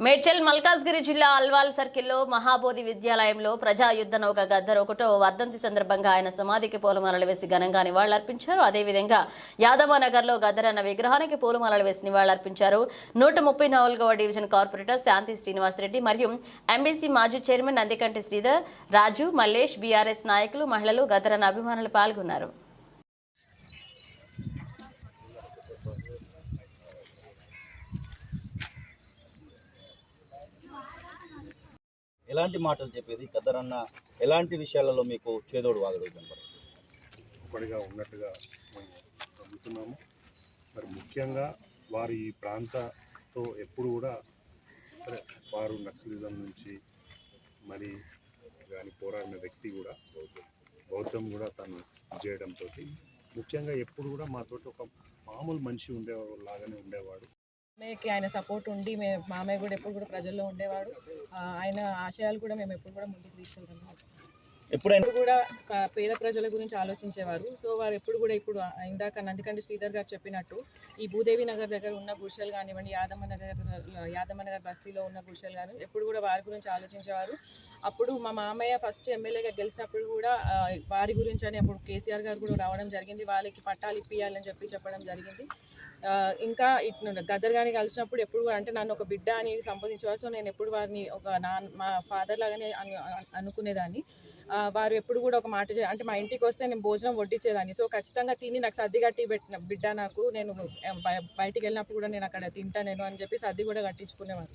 మేడ్చల్ మల్కాజ్గిరి జిల్లా అల్వాల్ సర్కిల్లో మహాబోధి విద్యాలయంలో ప్రజాయుద్ధ నౌక గద్దర్ ఒకటో వర్ధంతి సందర్భంగా ఆయన సమాధికి పూలమాలలు వేసి ఘనంగా నివాళులర్పించారు. అదేవిధంగా యాదవ నగర్లో గద్దర్ అన్న విగ్రహానికి పూలమాలలు వేసి నివాళులర్పించారు. నూట ముప్పై నాలుగవ డివిజన్ కార్పొరేటర్ శాంతి శ్రీనివాసరెడ్డి మరియు ఎంబీసీ మాజీ చైర్మన్ నందికంటి శ్రీధర్ రాజు మల్లేష్ బీఆర్ఎస్ నాయకులు మహిళలు గద్దర్ అన్న అభిమానులు పాల్గొన్నారు. ఎలాంటి మాటలు చెప్పేది? గద్దరన్న ఎలాంటి విషయాలలో మీకు చేదోడు వాగడు కనపడదు ఒకటిగా ఉన్నట్టుగా మేము నమ్ముతున్నాము. మరి ముఖ్యంగా వారు ఈ ప్రాంతతో ఎప్పుడు కూడా సరే వారు నక్సలిజం నుంచి మరి కానీ పోరాడిన వ్యక్తి కూడా గౌతమ్ కూడా తను చేయడంతో ముఖ్యంగా ఎప్పుడు కూడా మాతోటి ఒక మామూలు మనిషి ఉండేవాడు లాగానే ఉండేవాడు. మామయ్యకి ఆయన సపోర్ట్ ఉండి మేము మామయ్య కూడా ఎప్పుడు కూడా ప్రజల్లో ఉండేవాడు. ఆయన ఆశయాలు కూడా మేము ఎప్పుడు కూడా ముందుకు తీసుకెళ్తున్నాం ఎప్పుడైనా ఎప్పుడు కూడా పేద ప్రజల గురించి ఆలోచించేవారు. సో వారు ఎప్పుడు కూడా ఇప్పుడు ఇందాక నందికండి శ్రీధర్ గారు చెప్పినట్టు ఈ భూదేవి నగర్ దగ్గర ఉన్న గుడిసెలు కానివ్వండి యాదమ్మ నగర్ యాదమ్మ నగర్ బస్తీలో ఉన్న గుడిసెలు కానీ ఎప్పుడు కూడా వారి గురించి ఆలోచించేవారు. అప్పుడు మా మామయ్య ఫస్ట్ ఎమ్మెల్యేగా గెలిచినప్పుడు కూడా వారి గురించి అని అప్పుడు కేసీఆర్ గారు కూడా రావడం జరిగింది. వాళ్ళకి పట్టాలు ఇప్పియాలని చెప్పి చెప్పడం జరిగింది. ఇంకా ఇట్లా గద్దర్ గారిని కలిసినప్పుడు ఎప్పుడు కూడా అంటే నన్ను ఒక బిడ్డ అని సంబోధించేవారు. సో నేను ఎప్పుడు వారిని ఒక నా మా ఫాదర్ లాగానే అను అనుకునేదాన్ని. వారు ఎప్పుడు కూడా ఒక మాట అంటే మా ఇంటికి వస్తే నేను భోజనం వడ్డించేదాన్ని. సో ఖచ్చితంగా తిని నాకు సర్ది కట్టి పెట్టిన బిడ్డ నాకు నేను బయటికి వెళ్ళినప్పుడు కూడా నేను అక్కడ తింటా నేను అని చెప్పి సర్ది కూడా కట్టించుకునేవారు.